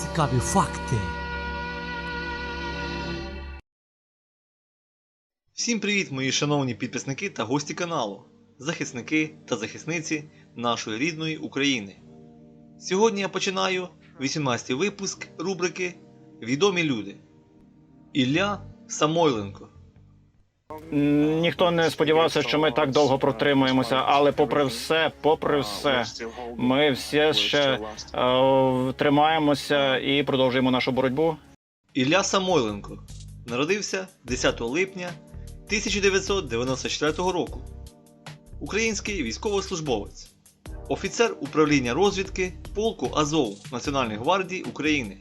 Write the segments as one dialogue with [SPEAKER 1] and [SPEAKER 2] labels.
[SPEAKER 1] Цікаві факти.
[SPEAKER 2] Всім привіт, мої шановні підписники та гості каналу, захисники та захисниці нашої рідної України. Сьогодні я починаю 18-й випуск рубрики Відомі люди. Ілля Самойленко.
[SPEAKER 3] Ніхто не сподівався, що ми так довго протримаємося, але попри все, попри все, ми все ще е, тримаємося і продовжуємо нашу боротьбу.
[SPEAKER 2] Ілля Самойленко народився 10 липня 1994 року. Український військовослужбовець, офіцер управління розвідки полку Азов Національної гвардії України,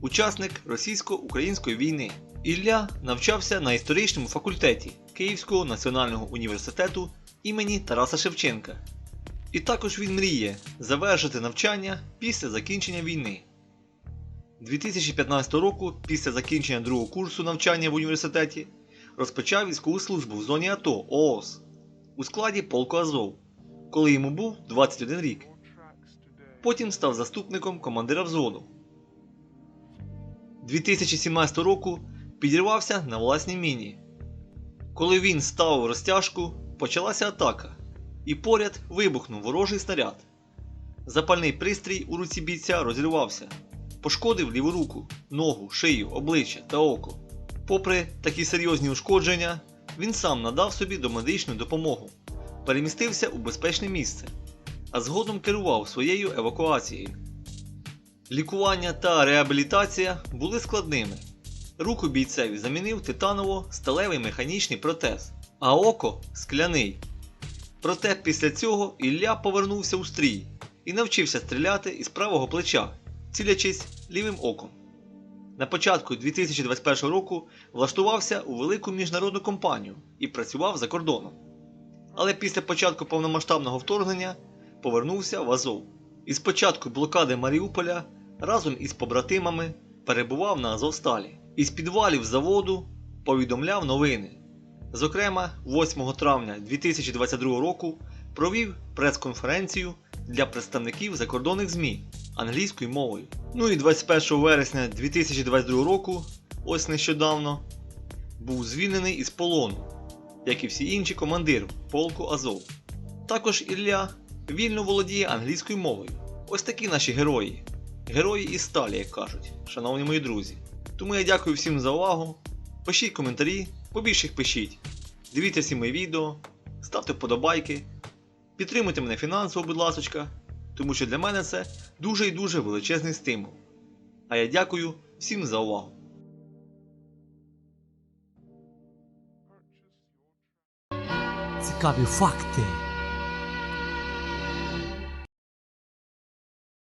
[SPEAKER 2] учасник російсько-української війни. Ілля навчався на історичному факультеті Київського національного університету імені Тараса Шевченка. І також він мріє завершити навчання після закінчення війни. 2015 року, після закінчення другого курсу навчання в університеті, розпочав військову службу в зоні АТО ООС у складі полку Азов, коли йому був 21 рік. Потім став заступником командира взводу. 2017 року підірвався на власній міні. Коли він став в розтяжку, почалася атака, і поряд вибухнув ворожий снаряд. Запальний пристрій у руці бійця розірвався, пошкодив ліву руку, ногу, шию, обличчя та око. Попри такі серйозні ушкодження, він сам надав собі домедичну допомогу, перемістився у безпечне місце, а згодом керував своєю евакуацією. Лікування та реабілітація були складними. Руку бійцеві замінив титаново-сталевий механічний протез, а око скляний. Проте після цього Ілля повернувся у стрій і навчився стріляти із правого плеча, цілячись лівим оком. На початку 2021 року влаштувався у велику міжнародну компанію і працював за кордоном. Але після початку повномасштабного вторгнення повернувся в Азов. І з початку блокади Маріуполя разом із побратимами перебував на Азовсталі. Із підвалів заводу повідомляв новини. Зокрема, 8 травня 2022 року провів прес-конференцію для представників закордонних ЗМІ англійською мовою. Ну і 21 вересня 2022 року, ось нещодавно, був звільнений із полону, як і всі інші командири полку Азов. Також Ілля вільно володіє англійською мовою. Ось такі наші герої. Герої із сталі, як кажуть, шановні мої друзі. Тому я дякую всім за увагу. Пишіть коментарі, побільше їх пишіть. Дивіться всі мої відео, ставте вподобайки, підтримуйте мене фінансово, будь ласочка, тому що для мене це дуже і дуже величезний стимул. А я дякую всім за увагу.
[SPEAKER 1] Цікаві факти.